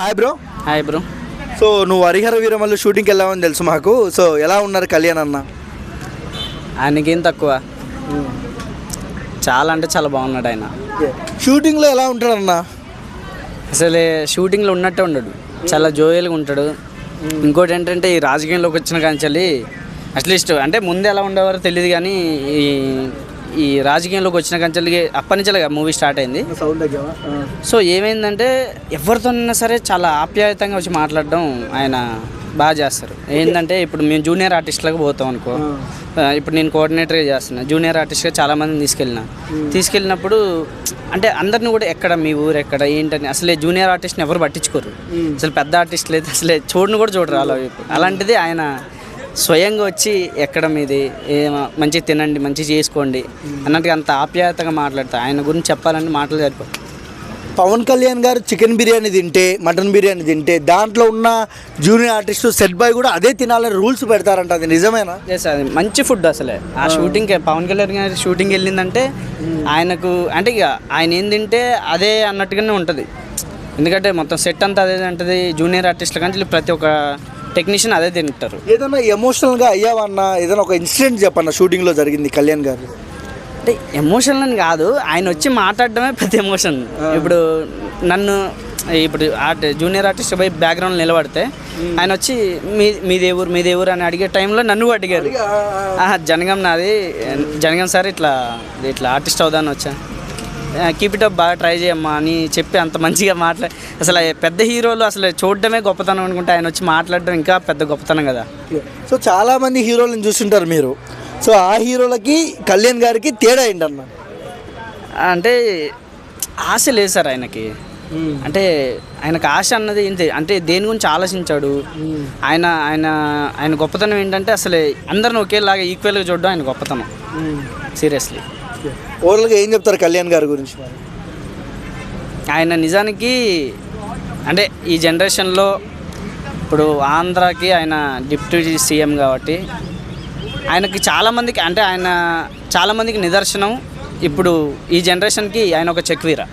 Hi bro hi bro so నువ్వు హరిహర వీరమల్లు షూటింగ్కి వెళ్ళావని తెలుసు మాకు. సో ఎలా ఉన్నారు కళ్యాణ్ అన్న? ఆయనకేం తక్కువ. చాలా అంటే చాలా బాగున్నాడు ఆయన. షూటింగ్లో ఎలా ఉంటాడన్న అసలే షూటింగ్లో ఉన్నట్టే ఉండడు. చాలా జోయల్గా ఉంటాడు. ఇంకోటి ఏంటంటే ఈ రాజకీయంలోకి వచ్చిన కాంచెల్లి అట్లీస్ట్ అంటే ముందు ఎలా ఉండేవారో తెలియదు కానీ ఈ ఈ రాజకీయంలోకి వచ్చిన కాంచెల్లి అప్పటి నుంచే మూవీ స్టార్ట్ అయింది. సో ఏమైందంటే ఎవరితోనైనా సరే చాలా ఆప్యాయతంగా వచ్చి మాట్లాడడం ఆయన బాగా చేస్తారు. ఏంటంటే ఇప్పుడు మేము జూనియర్ ఆర్టిస్ట్లకు పోతాం అనుకో ఇప్పుడు నేను కోఆర్డినేటర్గా చేస్తున్నా జూనియర్ ఆర్టిస్ట్గా చాలా మందిని తీసుకెళ్ళిన. తీసుకెళ్ళినప్పుడు అంటే అందరిని కూడా ఎక్కడ మీ ఊరు ఎక్కడ ఏంటని అసలే జూనియర్ ఆర్టిస్ట్ని ఎవరు పట్టించుకోరు. అసలు పెద్ద ఆర్టిస్టులు అయితే అసలే చూడను కూడా చూడరు అలా అలాంటిది ఆయన స్వయంగా వచ్చి ఎక్కడ మీది? ఏ మంచిగా తినండి మంచిగా చేసుకోండి అన్నట్టుగా అంత ఆప్యాయతగా మాట్లాడతారు ఆయన గురించి చెప్పాలంటే మాటలు సరిపోతాయి పవన్ కళ్యాణ్ గారు చికెన్ బిర్యానీ తింటే మటన్ బిర్యానీ తింటే దాంట్లో ఉన్న జూనియర్ ఆర్టిస్ట్ సెట్ బాయ్ కూడా అదే తినాలని రూల్స్ పెడతారంట. అది నిజమేనా? అది మంచి ఫుడ్ అసలే. ఆ షూటింగ్ పవన్ కళ్యాణ్ గారి షూటింగ్ వెళ్ళిందంటే ఆయనకు అంటే ఇక ఆయన ఏం తింటే అదే అన్నట్టుగానే ఉంటుంది. ఎందుకంటే మొత్తం సెట్ అంతా అదే ఉంటుంది జూనియర్ ఆర్టిస్టుల కానీ ప్రతి ఒక్క టెక్నీషియన్ అదే తింటారు. ఏదన్నా ఎమోషనల్గా అయ్యావన్నా? ఏదైనా ఒక ఇన్సిడెంట్ చెప్పన్న షూటింగ్లో జరిగింది కళ్యాణ్ గారు? అంటే ఎమోషనల్ అని కాదు ఆయన వచ్చి మాట్లాడడమే పెద్ద ఎమోషన్ ఇప్పుడు నన్ను ఇప్పుడు ఆర్ట్ జూనియర్ ఆర్టిస్ట్ పోయి బ్యాక్గ్రౌండ్ నిలబడితే ఆయన వచ్చి మీ మీదే ఊరు మీదే ఊరు అని అడిగే టైంలో నన్ను కూడా అడిగారు ఆహా, జనగం నాది జనగం సార్ ఇట్లా ఇట్లా ఆర్టిస్ట్ అవుదాని వచ్చా. కీప్ ఇట్ అప్ బాగా ట్రై చేయమ్మా అని చెప్పి అంత మంచిగా మాట్లా అసలు పెద్ద హీరోలు అసలు చూడడమే గొప్పతనం అనుకుంటే ఆయన వచ్చి మాట్లాడడం ఇంకా పెద్ద గొప్పతనం కదా. సో చాలా మంది హీరోలను చూస్తుంటారు మీరు. సో ఆ హీరోలకి కళ్యాణ్ గారికి తేడా ఏంటన్న? అంటే ఆశ లేదు సార్ ఆయనకి. అంటే ఆయనకు ఆశ అన్నది ఏంటి అంటే దేని గురించి ఆలోచించాడు? ఆయన ఆయన ఆయన గొప్పతనం ఏంటంటే అసలు అందరిని ఒకేలాగా ఈక్వల్గా చూడడం ఆయన గొప్పతనం. సీరియస్లీ ఓవరాల్గా ఏం చెప్తారు కళ్యాణ్ గారి గురించి మరి? ఆయన నిజానికి అంటే ఈ జనరేషన్లో ఇప్పుడు ఆంధ్రాకి ఆయన డిప్యూటీ సీఎం కాబట్టి ఆయనకి చాలామందికి అంటే ఆయన చాలామందికి నిదర్శనం ఇప్పుడు ఈ జనరేషన్కి ఆయన ఒక చెక్వీరా